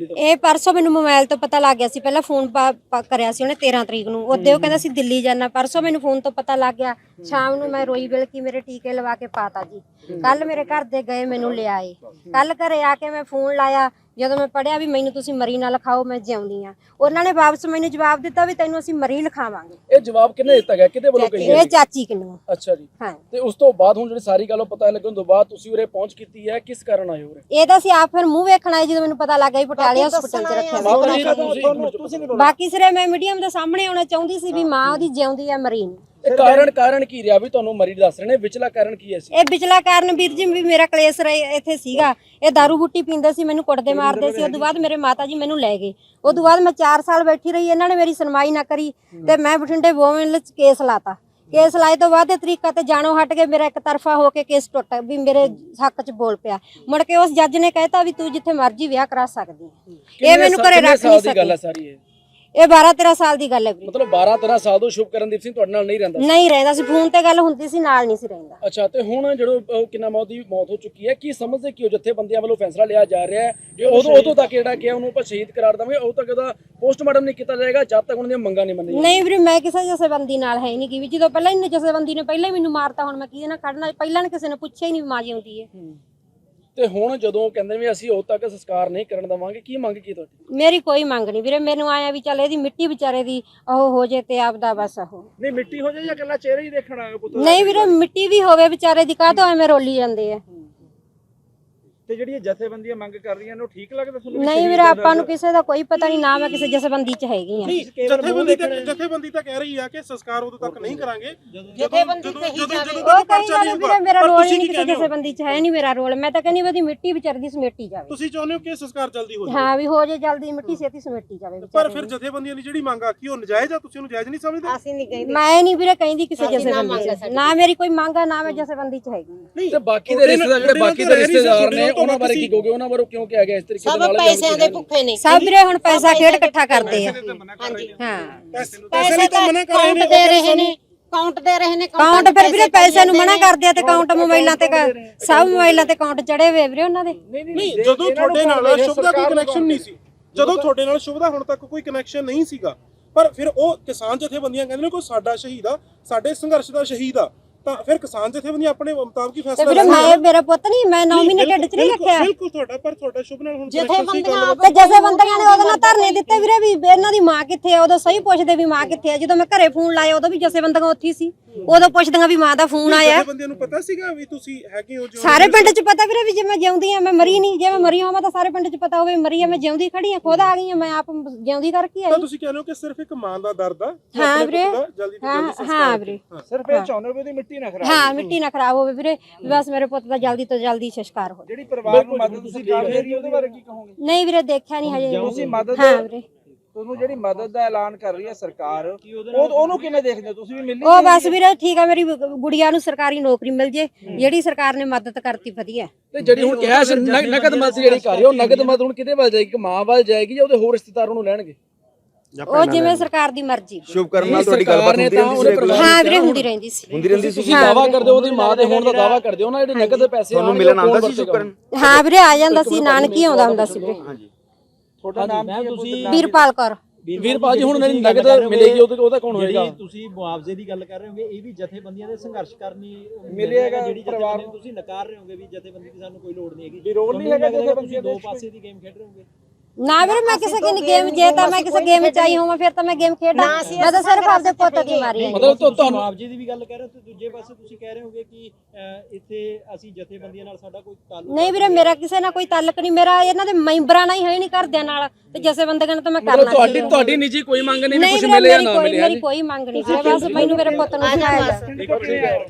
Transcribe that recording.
ਇਹ ਪਰਸੋਂ ਮੈਨੂੰ ਮੋਬਾਈਲ ਤੋਂ ਪਤਾ ਲੱਗ ਗਿਆ ਸੀ, ਪਹਿਲਾਂ ਫੋਨ ਪਾ- ਕਰਿਆ ਸੀ ਉਹਨੇ 13 ਤਰੀਕ ਨੂੰ। ਉਹਦੇ ਉਹ ਕਹਿੰਦਾ ਸੀ, ਦਿੱਲੀ ਜਾਣਾ ਪਰਸੋਂ ਮੈਨੂੰ ਫੋਨ ਤੋਂ ਪਤਾ ਲੱਗ ਗਿਆ, ਸ਼ਾਮ ਨੂੰ ਮੈਂ ਰੋਈ ਬਿਲ ਕੀ ਮੇਰੇ ਟੀਕੇ ਲਵਾ ਕੇ ਪਾਤਾ ਜੀ। ਕੱਲ ਮੇਰੇ ਘਰ ਦੇ ਗਏ, ਮੈਨੂੰ ਲਿਆਏ। ਕੱਲ ਘਰੇ ਆ ਕੇ ਮੈਂ ਫੋਨ ਲਾਇਆ ਜਦੋਂ ਮੈਂ ਪੜਿਆ ਵੀ ਮੈਨੂੰ ਤੁਸੀਂ ਮਰੀ ਨਾ ਲਿਖਾਓ ਮੈਂ ਜਿਉਂਦੀ ਆ ਉਹਨਾਂ ਨੇ ਵਾਪਸ ਮੈਨੂੰ ਜਵਾਬ ਦਿੱਤਾ ਵੀ ਤੈਨੂੰ ਅਸੀਂ ਮਰੀ ਲਿਖਾਵਾਂਗੇ। ਇਹ ਜਵਾਬ ਕਿਹਨੇ ਦਿੱਤਾ ਗਿਆ? ਕਿਹਦੇ ਵੱਲੋਂ ਕਹੀ ਇਹ ਗਈ ਚਾਚੀ ਕਿਨੂੰ ਅੱਛਾ ਜੀ। ਹਾਂ। ਤੇ ਉਸ ਤੋਂ ਬਾਅਦ ਹੁਣ ਜਿਹੜੀ ਸਾਰੀ ਗੱਲ ਉਹ ਪਤਾ ਲੱਗਣ ਤੋਂ ਬਾਅਦ ਤੁਸੀਂ ਉਰੇ ਪਹੁੰਚ ਕੀਤੀ ਹੈ ਕਿਸ ਕਾਰਨ ਆਏ ਹੋ ਉਰੇ? ਇਹ ਤਾਂ ਅਸੀਂ ਆਪ ਫਿਰ ਮੂੰਹ ਵੇਖਣ ਆਏ ਜਦੋਂ ਮੈਨੂੰ ਪਤਾ ਲੱਗ ਗਿਆ ਵੀ ਪਟਿਆਲੇ ਹਸਪੀਟਲ 'ਚ ਰੱਖਿਆ ਮਾਤਾ ਜੀ ਤੁਸੀਂ ਬਾਕੀ ਸਿਰੇ ਮੈਂ ਮੀਡੀਅਮ ਦੇ ਸਾਹਮਣੇ ਆਉਣਾ ਚਾਹੁੰਦੀ ਸੀ ਵੀ ਮਾਂ ਉਹਦੀ ਜਿਉਂਦੀ ਆ ਮਰੀ ਨਹੀਂ। ਇਹ ਕਾਰਨ ਕਾਰਨ ਕੀ ਰਿਹਾ ਵੀ ਤੁਹਾਨੂੰ ਮਰੀ ਦੱਸ ਰਹੇ ਨੇ? ਵਿਚਲਾ ਕਾਰਨ ਕੀ ਹੈ ਸੀ? ਇਹ ਵਿਚਲਾ ਕਾਰਨ ਵੀਰ ਜੀ ਵੀ ਮੇਰਾ ਕਲੇਸ਼ ਰਹੇ ਇੱਥੇ ਸੀਗਾ। ਇਹ दारू ਬੁੱਟੀ ਪੀਂਦੇ ਸੀ ਮੈਨੂੰ ਕੁੱਟਦੇ ਮਾਰਦੇ ਸੀ। ਉਦੋਂ ਬਾਅਦ ਮੇਰੇ ਮਾਤਾ ਜੀ ਮੈਨੂੰ ਲੈ ਗਏ। ਉਦੋਂ ਬਾਅਦ ਮੈਂ 4 ਸਾਲ ਬੈਠੀ ਰਹੀ ਇਹਨਾਂ ਨੇ ਮੇਰੀ ਸੁਣਵਾਈ ਨਾ ਕਰੀ ਤੇ ਮੈਂ ਬਠਿੰਡੇ ਵੋਮਨ ਕੇਸ ਲਾਤਾ। ਕੇਸ ਲਾਏ ਤੋਂ ਬਾਅਦ ਇਹ ਤਰੀਕਾ ਤੇ ਜਾਣੋ ਹਟ ਕੇ ਮੇਰਾ ਇੱਕ ਤਰਫਾ ਹੋ ਕੇ ਕੇਸ ਟੁੱਟ ਵੀ ਮੇਰੇ ਹੱਕ ਚ ਬੋਲ ਪਿਆ। ਮੁੜ ਕੇ ਉਸ ਜੱਜ ਨੇ ਕਹਿਤਾ ਵੀ ਤੂੰ ਜਿੱਥੇ ਮਰਜ਼ੀ ਵਿਆਹ ਕਰਾ ਸਕਦੀ ਹੈ। ਇਹ ਮੈਨੂੰ ਘਰੇ ਰੱਖ ਨਹੀਂ ਦੀ ਗੱਲ ਹੈ ਸਕੀ। ਸਾਰੀ ਇਹ? ਇਹ 12 13 ਸਾਲ ਦੀ ਗੱਲ ਹੈ ਵੀਰੇ। ਮਤਲਬ 12 13 ਸਾਲ ਤੋਂ ਸ਼ੁਭਕਰਨਦੀਪ ਸਿੰਘ ਤੁਹਾਡੇ ਨਾਲ ਨਹੀਂ ਰਹਿੰਦਾ ਸੀ। ਨਹੀਂ ਰਹਿੰਦਾ ਸੀ ਫੋਨ ਤੇ ਗੱਲ ਹੁੰਦੀ ਸੀ ਨਾਲ ਨਹੀਂ ਸੀ ਰਹਿੰਦਾ। ਅੱਛਾ ਤੇ ਹੁਣ ਜਦੋਂ ਉਹ ਕਿੰਨਾ ਮੌਤ ਦੀ ਮੌਤ ਹੋ ਚੁੱਕੀ ਹੈ ਕੀ ਸਮਝਦੇ ਕਿ ਉਹ ਜਥੇਬੰਦੀਆਂ ਵੱਲੋਂ ਫੈਸਲਾ ਲਿਆ ਜਾ ਰਿਹਾ ਹੈ? ਕਿ ਉਦੋਂ ਉਦੋਂ ਤੱਕ ਜਿਹੜਾ ਕਿ ਉਹਨੂੰ ਆਪਾਂ ਸ਼ਹੀਦ ਕਰਾਰ ਦਵਾਂਗੇ ਉਦੋਂ ਤੱਕ ਉਹਦਾ ਪੋਸਟਮਾਰਟਮ ਨਹੀਂ ਕੀਤਾ ਜਾਏਗਾ ਜਦ ਤੱਕ ਉਹਨਾਂ ਦੀਆਂ ਮੰਗਾਂ ਨਹੀਂ ਮੰਨੀਆਂ ਨਹੀਂ ਵੀਰੇ ਮੈਂ ਕਿਸੇ ਜਥੇਬੰਦੀ ਨਾਲ ਹੈ ਨਹੀਂ ਕਿ ਵੀ। ਜਦੋਂ ਪਹਿਲਾਂ ਹੀ ਜਥੇਬੰਦੀ ਨੇ ਪਹਿਲਾਂ ਹੀ ਮੈਨੂੰ ਮਾਰਤਾ ਹੁਣ ਮੈਂ ਕਿਹਦੇ ਨਾਲ ਖੜਨਾ? ਪਹਿਲਾਂ ਨੇ ਕਿਸੇ ਨੇ ਪੁੱਛਿਆ ਹੀ ਨਹੀਂ ਵੀ ਮਾਂ ਜਿਉਂਦੀ ਹੈ। ਤੇ ਹੁਣ ਜਦੋਂ ਕਹਿੰਦੇ ਵੀ ਅਸੀਂ ਉਦੋਂ ਤੱਕ ਸੰਸਕਾਰ ਨਹੀਂ ਕਰਨ ਦਵਾਂਗੇ ਕੀ ਮੰਗ ਕੀ ਤੁਹਾਡੀ? ਮੇਰੀ ਕੋਈ ਮੰਗ ਨਹੀਂ ਵੀਰੇ ਮੈਨੂੰ ਆਇਆ ਵੀ ਚੱਲ ਇਹਦੀ ਮਿੱਟੀ ਵਿਚਾਰੇ ਦੀ ਉਹ ਹੋ ਜੇ ਤੇ ਆਪਦਾ ਬਸ ਉਹ। ਨਹੀਂ ਮਿੱਟੀ ਹੋ ਜਾਏ ਜਾਂ ਇਕੱਲਾ ਚਿਹਰਾ ਹੀ ਦੇਖਣਾ ਪੁੱਤ? ਨਹੀਂ ਵੀਰੇ ਮਿੱਟੀ ਵੀ ਹੋਵੇ ਵਿਚਾਰੇ ਦੀ ਕਾਹ ਤੋਂ ਐਵੇਂ ਰੋਲੀ ਜਾਂਦੇ ਆ? ਤੇ ਜਿਹੜੀਆਂ ਜਥੇਬੰਦੀਆਂ ਮੰਗ ਕਰ ਰਹੀਆਂ ਨੇ ਉਹ ਠੀਕ ਲੱਗਦਾ ਤੁਹਾਨੂੰ ਨਹੀਂ ਵੀਰੇ ਆਪਾਂ ਨੂੰ ਕਿਸੇ ਦਾ ਕੋਈ ਪਤਾ ਨਹੀਂ ਨਾ ਮੈਂ ਕਿਸੇ ਜਥੇਬੰਦੀ ਚ ਹੈਗੀ ਆ ਜਥੇਬੰਦੀ ਤਾਂ ਜਥੇਬੰਦੀ ਤਾਂ ਕਹਿ ਰਹੀ ਆ ਕਿ ਸੰਸਕਾਰ ਉਦੋਂ ਤੱਕ ਨਹੀਂ ਕਰਾਂਗੇ। ਜਥੇਬੰਦੀ ਤੇ ਹੀ ਜਾਵੇ। ਉਹ ਕਹੀ ਜਾਂਦੇ ਵੀਰੇ ਮੇਰਾ ਰੋਲ ਹੀ ਨਹੀਂ ਕਿਸੇ ਜਥੇਬੰਦੀ ਚ ਹੈ ਨਹੀਂ ਮੇਰਾ ਰੋਲ। ਮੈਂ ਤਾਂ ਕਹਿੰਦੀ ਉਹਦੀ ਮਿੱਟੀ ਵਿਚਾਰੇ ਦੀ ਸਮੇਟੀ ਜਾਵੇ। ਤੁਸੀਂ ਚਾਹੁੰਦੇ ਹੋ ਕਿ ਸੰਸਕਾਰ ਜਲਦੀ ਹੋ ਜਾਵੇ? ਹਾਂ ਵੀ ਹੋ ਜੇ ਜਲਦੀ ਮਿੱਟੀ ਛੇਤੀ ਸਮੇਟੀ ਜਾਵੇ ਪਰ ਫਿਰ ਜਥੇਬੰਦੀਆਂ ਦੀ ਜਿਹੜੀ ਮੰਗ ਆ ਕੀ ਉਹ ਨਜਾਇਜ਼ ਆ? ਤੁਸੀਂ ਉਹਨੂੰ ਜਾਇਜ਼ ਨਹੀਂ ਸਮਝਦੇ? ਅਸੀਂ ਨਹੀਂ ਕਹਿੰਦੇ। ਮੈਂ ਨਹੀਂ ਵੀਰੇ ਕਹਿੰਦੀ ਕਿਸੇ ਜਥੇਬੰਦੀ ਚ। ਨਾ ਮੇਰੀ ਕੋਈ ਮੰਗ ਆ ਨਾ ਮੈਂ ਜਥੇਬੰਦੀ ਚ ਹੈਗੀ। ਤੇ ਬਾਕੀ ਦੇ ਰਿਸ਼ਤੇਦਾਰ ਜਿਹੜੇ ਬਾਕੀ ਦੇ ਰਿਸ਼ਤੇਦਾਰ ਨੇ ਉਹਨਾਂ ਬਾਰੇ ਕੀ ਕਹੋਗੇ? ਉਹਨਾਂ ਬਾਰੇ ਕਿਉਂ ਕਿਹਾ ਗਿਆ? ਇਸ ਤਰੀਕੇ ਦੇ ਨਾਲ ਪੈਸਿਆਂ ਦੇ ਭੁੱਖੇ ਨੇ। ਸਭ ਵੀਰੇ ਹੁਣ ਪੈਸਾ ਖੇਡ ਇਕੱਠਾ ਕਰਦੇ ਆ। ਹਾਂਜੀ ਹਾਂ। ਪੈਸੇ ਲਈ ਤਾਂ ਮਨਾ ਕਰ ਰਹੇ ਕਾਊਂਟ ਦੇ ਰਹੇ ਨੇ। ਕਾਊਂਟ ਦੇ ਰਹੇ ਨੇ ਕਾਊਂਟ ਫਿਰ ਵੀਰੇ ਪੈਸੇ ਨੂੰ ਮਨਾ ਕਰਦੇ ਆ ਤੇ ਕਾਊਂਟ ਮੋਬਾਈਲਾਂ ਤੇ ਕ- ਸਭ ਮੋਬਾਈਲਾਂ ਤੇ ਕਾਊਂਟ ਚੜੇ ਹੋਏ ਵੀਰੇ ਉਹਨਾਂ ਦੇ। ਨਹੀਂ ਜਦੋਂ ਤੁਹਾਡੇ ਨਾਲ ਸ਼ੁਭ ਦਾ ਕੋਈ ਕਨੈਕਸ਼ਨ ਨਹੀਂ ਸੀ। ਜਦੋਂ ਤੁਹਾਡੇ ਨਾਲ ਸ਼ੁਭ ਦਾ ਹੁਣ ਤੱਕ ਕੋਈ ਕਨੈਕਸ਼ਨ ਨਹੀਂ ਸੀਗਾ। ਪਰ ਫਿਰ ਉਹ ਕਿਸਾਨ ਜਥੇਬੰਦੀਆਂ ਕਹਿੰਦੇ ਨੇ ਕੋਈ ਸਾਡਾ ਸ਼ਹੀਦ ਆ ਸਾਡੇ ਸੰਘਰਸ਼ ਦਾ ਸ਼ਹੀਦ ਆ। ਤਾਂ ਫਿਰ ਕਿਸਾਨ ਜਥੇਬੰਦੀਆਂ ਆਪਣੇ ਮੁਤਾਬਕ ਹੀ ਤੇ ਫੈਸਲਾ ਵੀਰੇ ਮੈਂ ਮੇਰਾ ਪੁੱਤ ਨਹੀਂ ਮੈਂ 9 ਮਹੀਨੇ ਢਿੱਡ ਚ ਨਹੀਂ ਬਿਲਕੁਲ- ਰੱਖਿਆ। ਬਿਲਕੁਲ ਤੁਹਾਡਾ ਪਰ ਤੁਹਾਡਾ ਸ਼ੁਭ ਨਾਲ ਹੁਣ connection ਸੀ ਜਥੇਬੰਦੀਆਂ ਤੇ ਜਥੇਬੰਦੀਆਂ ਨੇ ਉਹਦੇ ਨਾਲ ਧਰਨੇ ਦਿੱਤੇ ਵੀਰੇ ਵੀ ਇਹਨਾਂ ਦੀ ਮਾਂ ਕਿੱਥੇ ਆ ਉਦੋਂ ਸਹੀ ਪੁੱਛਦੇ ਵੀ ਮਾਂ ਕਿੱਥੇ ਆ। ਜਦੋਂ ਮੈਂ ਘਰੇ ਫੋਨ ਲਾਇਆ ਉਦੋਂ ਵੀ ਜਥੇਬੰਦੀਆਂ ਉੱਥੇ ਹੀ ਸੀ। ਉਦੋਂ ਪੁੱਛਦੀਆਂ ਵੀ ਮਾਂ ਦਾ ਫੋਨ ਆਇਆ। ਜਥੇਬੰਦੀਆਂ ਨੂੰ ਪਤਾ ਸੀਗਾ ਵੀ ਤੁਸੀਂ ਹੈਗੇ ਹੋ ਜੋ ਸਾਰੇ ਪਿੰਡ 'ਚ ਪਤਾ ਵੀਰੇ ਵੀ ਜੇ ਮੈਂ ਜਿਉਂਦੀ ਆ ਮੈਂ ਮਰੀ ਨਹੀਂ। ਜੇ ਮੈਂ ਮਰੀ ਹੋਵਾਂ ਤਾਂ ਸਾਰੇ ਪਿੰਡ 'ਚ ਪਤਾ ਹੋਵੇ ਮਰੀ ਆ ਮੈਂ ਜਿਉਂਦੀ ਖੜੀ ਆ ਖੁਦ ਆ ਗਈ ਆ ਮੈਂ ਆਪ ਜਿਉਂਦੀ ਕਰਕੇ ਤਾਂ ਆਈ ਤੁਸੀਂ ਕਹਿੰਦੇ ਹੋ ਕਿ ਸਿਰਫ ਇੱਕ ਮਾਂ ਦਾ ਦਰਦ ਆ ਹਾਂ ਵੀਰੇ। ਦਾ ਜਲਦੀ ਤੋਂ ਹਾਂ ਜਲਦੀ ਹਾਂ ਵੀਰੇ। ਸਿਰਫ ਇਹ ਚਾਹੁੰਦੇ ਵੀ ਉਹਦੀ ਮਿੱਟੀ ਨਾ ਖਰਾਬ ਹਾਂ ਮਿੱਟੀ ਨਾ ਖਰਾਬ ਹੋਵੇ ਵੀਰੇ। ਵੀ ਬਸ ਮੇਰੇ ਪੁੱਤ ਦਾ ਜਲਦੀ ਤੋਂ ਜਲਦੀ ਸੰਸਕਾਰ ਹੋ ਜਿਹੜੀ ਪਰਿਵਾਰ ਨੂੰ ਮਦਦ ਤੁਸੀਂ ਕਰ ਰਹੀ ਉਹਦੇ ਬਾਰੇ ਕੀ ਕਹੋਗੇ? ਨਹੀਂ ਵੀਰੇ ਦੇਖਿਆ ਨਹੀਂ ਹਜੇ। ਤੁਸੀਂ ਮਦਦ ਹਾਂ ਵੀਰੇ। ਤੁਹਾਨੂੰ ਜਿਹੜੀ ਮਦਦ ਦਾ ਐਲਾਨ ਕਰ ਰਹੀ ਹੈ ਸਰਕਾਰ ਉਹ ਉਹਨੂੰ ਕਿਵੇਂ ਦੇਖਦੇ ਹੋ? ਤੁਸੀਂ ਵੀ ਮਿਲਣੀ ਉਹ ਬਸ ਵੀਰੇ ਠੀਕ ਆ ਮੇਰੀ ਗੁੜੀਆ ਨੂੰ ਸਰਕਾਰੀ ਨੌਕਰੀ ਮਿਲ ਜੇ ਜਿਹੜੀ ਸਰਕਾਰ ਨੇ ਮਦਦ ਕਰਤੀ ਵਧੀਆ। ਤੇ ਜਿਹੜੀ ਹੁਣ ਕੈਸ਼ ਨਗ- ਨਗਦ ਮਦਦ ਜਿਹੜੀ ਕਰ ਰਹੀ ਉਹ ਨਗਦ ਮਦਦ ਹੁਣ ਕਿਹਦੇ ਵੱਲ ਜਾਏਗੀ? ਕਿ ਮਾਂ ਵੱਲ ਜਾਏਗੀ ਜਾਂ ਉਹਦੇ ਹੋਰ ਰਿਸ਼ਤੇਦਾਰ ਉਹਨੂੰ ਲੈਣਗੇ? ਉਹ ਜਿਵੇਂ ਸਰਕਾਰ ਦੀ ਮਰਜ਼ੀ। ਸ਼ੁਭ ਕਰਨ ਨਾਲ ਤੁਹਾਡੀ ਗੱਲਬਾਤ ਹੁੰਦੀ ਰਹਿੰਦੀ ਸੀ? ਹਾਂ ਵੀਰੇ ਹੁੰਦੀ ਰਹਿੰਦੀ ਸੀ। ਹੁੰਦੀ ਰਹਿੰਦੀ ਸੀ ਤੁਸੀਂ ਦਾਵਾ ਕਰਦੇ ਹੋ ਉਹਦੀ ਮਾਂ ਦੇ ਹੋਣ ਦਾ ਦਾਵਾ ਕਰਦੇ ਹੋ ਨਾ ਜਿਹੜੇ ਨਗਦ ਪੈਸੇ ਤੁਹਾਨੂੰ ਮਿਲਣ ਆਉਂਦਾ ਸੀ ਸ਼ੁਭ? ਕਰਨ? ਹਾਂ ਵੀਰੇ ਆ ਜਾਂਦਾ ਸੀ ਨਾਨਕੀ ਆਉਂਦਾ ਹੁੰਦਾ ਸੀ ਵੀਰੇ। ਹਾਂਜੀ। ਤੁਹਾਡਾ ਨਾਮ ਕੀ ਹੈ ਤੁਸੀਂ ਵੀਰਪਾਲ ਕੌਰ। ਵੀਰਪਾਲ ਜੀ ਹੁਣ ਜਿਹੜੀ ਨਗਦ ਮਿਲੇਗੀ ਉਹਦੇ ਉਹਦਾ ਕੌਣ ਹੋਏਗਾ? ਜਿਹੜੀ ਤੁਸੀਂ ਮੁਆਵਜ਼ੇ ਦੀ ਗੱਲ ਕਰ ਰਹੇ ਹੋਗੇ ਇਹ ਵੀ ਜਥੇਬੰਦੀਆਂ ਦੇ ਸੰਘਰਸ਼ ਕਰਨੀ ਮਿਲੇਗਾ ਜਿਹੜੀ ਪਰਿਵਾਰ ਜਥੇਬੰਦੀ ਤੁਸੀਂ ਨਕਾਰ ਰਹੇ ਹੋਗੇ ਵੀ ਜਥੇਬੰਦੀ ਦੀ ਸਾਨੂੰ ਕੋਈ ਲੋੜ ਨਹੀਂ ਹੈਗੀ। ਵੀ ਰੋਲ ਨਹੀਂ ਹੈਗਾ ਜਥੇਬੰਦੀਆਂ ਤੁਸੀਂ ਦੋ ਦੇ ਪਾਸੇ ਦੀ ਗੇਮ ਖੇਡ ਰਹੇ ਹੋਗੇ? ਨਾ ਵੀਰੇ ਮੈਂ ਕਿਸੇ ਕੀ ਗੇਮ ਜੇ ਤਾਂ ਮੈਂ ਕਿਸੇ ਗੇਮ ਚ ਆਈ ਹੋਵਾਂ ਫਿਰ ਤਾਂ ਮੈਂ ਗੇਮ ਖੇਡਾਂ। ਮੈਂ ਤਾਂ ਸਿਰਫ ਆਪਦੇ ਪੁੱਤ ਦੀ ਮਾਰੀ ਆਈ ਮਤਲਬ ਤੁਸੀਂ ਤੁਹਾਨੂੰ ਮੁਆਵਜ਼ੇ ਦੀ ਵੀ ਗੱਲ ਕਰ ਰਹੇ ਹੋ ਤੇ ਦੂਜੇ ਪਾਸੇ ਤੁਸੀਂ ਕਹਿ ਰਹੇ ਹੋਗੇ ਕਿ ਅਹ, ਇੱਥੇ ਅਸੀਂ ਜਥੇਬੰਦੀਆਂ ਨਾਲ ਸਾਡਾ ਕੋਈ ਤਾਲੁਕ ਨਹੀਂ ਵੀਰੇ ਮੇਰਾ ਕਿਸੇ ਨਾਲ ਕੋਈ ਤਾਲੁਕ ਨਹੀਂ। ਮੇਰਾ ਇਹਨਾਂ ਦੇ ਮੈਂਬਰਾਂ ਨਾਲ ਹੀ ਹੈ ਨਹੀਂ ਘਰਦਿਆਂ ਨਾਲ। ਤੇ ਜਿਵੇਂ ਬੰਦਿਆਂ ਨਾਲ ਤਾਂ ਮੈਂ ਕਰਨਾ ਤੁਹਾਡੀ ਤੁਹਾਡੀ ਨਿੱਜੀ ਕੋਈ ਮੰਗ ਨਹੀਂ ਵੀ ਨਹੀਂ ਕੁਝ ਮਿਲੇ ਜਾਂ ਨਾ ਮਿਲੇ ਮੇਰੀ ਕੋਈ ਮੰਗ ਨਹੀਂ। ਵੀਰੇ ਬਸ ਮੈਨੂੰ ਮੇਰੇ ਪੁੱਤ ਨੂੰ ਸਿਖਾਇਆ ਜਾ।